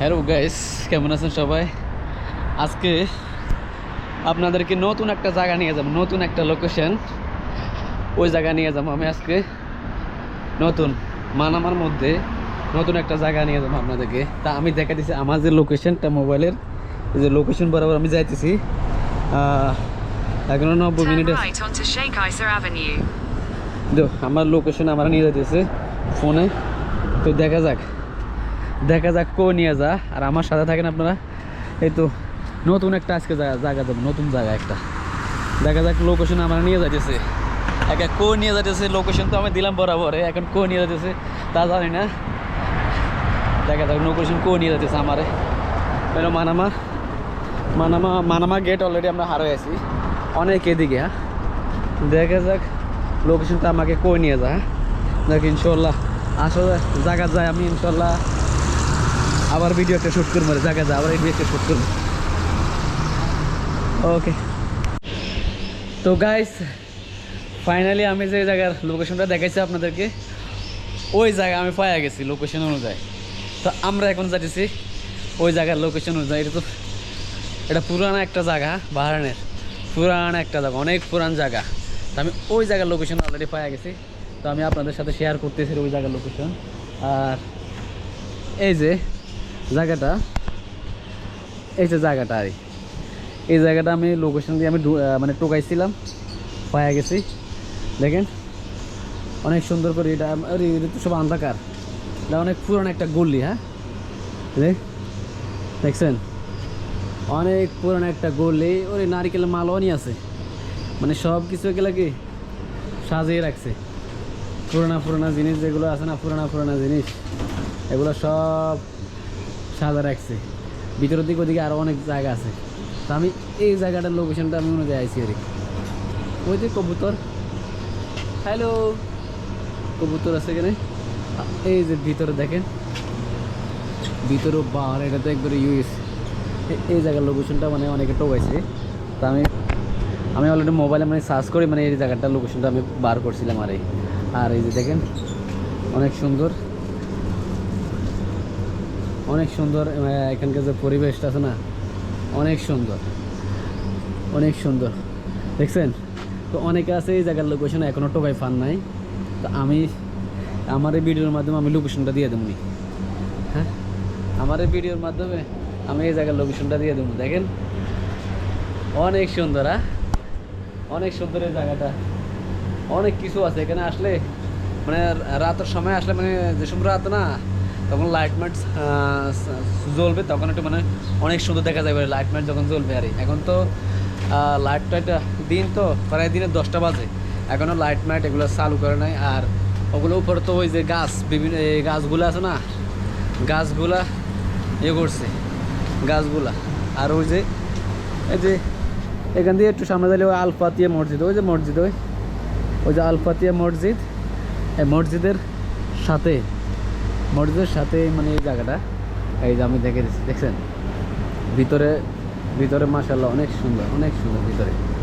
Hello guys কেমন আছেন সবাই? আজকে আপনাদেরকে নতুন একটা জায়গা নিয়ে যাব নতুন একটা লোকেশন ওই জায়গা নিয়ে যাব আমি আজকে। নতুন মানামার মধ্যে নতুন একটা জায়গা নিয়ে যাব আপনাদেরকে। তা আমি দেখা দিচ্ছি আমার যে লোকেশনটা মোবাইলের যে লোকেশন বরাবর আমি যাইতেছি। এখনও নব্বই মিনিট। আমার লোকেশন আমার নিয়ে যাইতেছে ফোনে তো দেখা যাক। দেখা যাক কো নিয়ে যা। আর আমার সাথে থাকেন আপনারা। এই তো নতুন একটা আজকে জায়গা যাব নতুন জায়গা একটা। দেখা যাক লোকেশন আমার নিয়ে যাইতেছে। একা কো নিয়ে যাইতেছে লোকেশন তো আমি দিলাম বরাবরে, এখন কো নিয়ে যাইতেছে, তা জানি না। দেখা যাক লোকেশন কো নিয়ে যাইতেছে আমারে। এটা Manama. Manama Manama gate already আমরা হারিয়ে আছি। অনেক এদিকে হ্যাঁ? দেখা যাক লোকেশনটা আমাকে কই নিয়ে যা হ্যাঁ? দেখ ইনশাল্লাহ আসলে জায়গা যায় আমি ইনশাল্লাহ আবার ভিডিও একটা শ্যুট করব জায়গা যায় আবার এই একটা শ্যুট করব। ওকে তো গাইস ফাইনালি আমি যে জায়গার লোকেশনটা দেখাইছি আপনাদেরকে, ওই জায়গা আমি পাইয়া গেছি লোকেশন অনুযায়ী। তো আমরা এখন যাচ্ছি ওই জায়গার লোকেশন অনুযায়ী। এটা তো, এটা পুরানো একটা জায়গা, বাহারানের। পুরান একটা জায়গা, অনেক পুরান জায়গা। তো আমি ওই জায়গার লোকেশন অলরেডি পাইয়া গেছি। তো আমি আপনাদের সাথে শেয়ার করতেছি ওই জায়গার লোকেশন আর এই যে জায়গাটা? এই যে জায়গাটা আর। এই জায়গাটা আমি লোকেশন দিয়ে আমি মানে টোকাইছিলাম পাইয়া গেছি। দেখেন, অনেক সুন্দর করে এটা এটা তো সব অন্ধকার। এটা অনেক পুরান একটা গল্লি হ্যাঁ? দেখ দেখছেন? অনেক পুরানো একটা গলি। ওই নারিকেলের মালও নিয়ে আছে। মানে সব কিছু এগুলো কি সাজিয়ে রাখছে। পুরানা পুরানা জিনিস যেগুলো আছে না, পুরানা পুরানা জিনিস, এগুলো সব সাজা রাখছে। ভিতরের দিকে ওদিকে আরও অনেক জায়গা আছে। তা আমি এই জায়গাটার লোকেশনটা আমি অনুযায়ী আইসি আর কি। ওই যে কবুতর। হ্যালো কবুতর আছে এখানে। এই যে ভিতরে দেখেন। ভিতরে বাহার, এটা তো একবারে ইউএস এই জায়গার লোকেশনটা মানে অনেকে টোকাইছে তা আমি আমি অলরেডি মোবাইলে মানে সার্চ করে মানে এই জায়গাটার লোকেশনটা আমি বার করছিলাম আর। এই আর এই যে দেখেন, অনেক সুন্দর। অনেক সুন্দর এখানকার যে পরিবেশটা আছে না, অনেক সুন্দর অনেক সুন্দর। দেখছেন? তো অনেকে আছে এই জায়গার লোকেশন এখনও টোকাই ফান নাই। তো আমি, আমার এই ভিডিওর মাধ্যমে আমি লোকেশনটা দিয়ে দেবো নি। হ্যাঁ? আমার এই ভিডিওর মাধ্যমে আমি এই জায়গার লোকেশনটা দিয়ে দেবো। দেখেন? অনেক সুন্দর হ্যাঁ অনেক সুন্দর এই জায়গাটা। অনেক কিছু আছে। এখানে আসলে মানে রাতের সময় আসলে মানে যে সময় রাত না তখন লাইট মাইট জ্বলবে, তখন একটু মানে অনেক সুন্দর দেখা যাবে লাইট মাইট যখন জ্বলবে আর এখন তো লাইট টাইট দিন তো, প্রায় দিনে দশটা বাজে। এখনও লাইট মাইট এগুলো চালু করে নাই। আর ওগুলো উপরে তো ওই যে গাছ, বিভিন্ন গাছগুলো আছে না, গাছগুলা ইয়ে করছে, গাছগুলা। আর ওই যে, এই যে, এখান দিয়ে একটু সামনে দিলে ওই আলফাতিয়া মসজিদ, ওই যে মসজিদ ওই ওই যে আলফাতিয়া মসজিদ, এই মসজিদের সাথে মসজিদের সাথে মানে এই জায়গাটা, এই যে আমি দেখে দেখছেন? ভিতরে ভিতরে মাসাল্লাহ অনেক সুন্দর অনেক সুন্দর ভিতরে।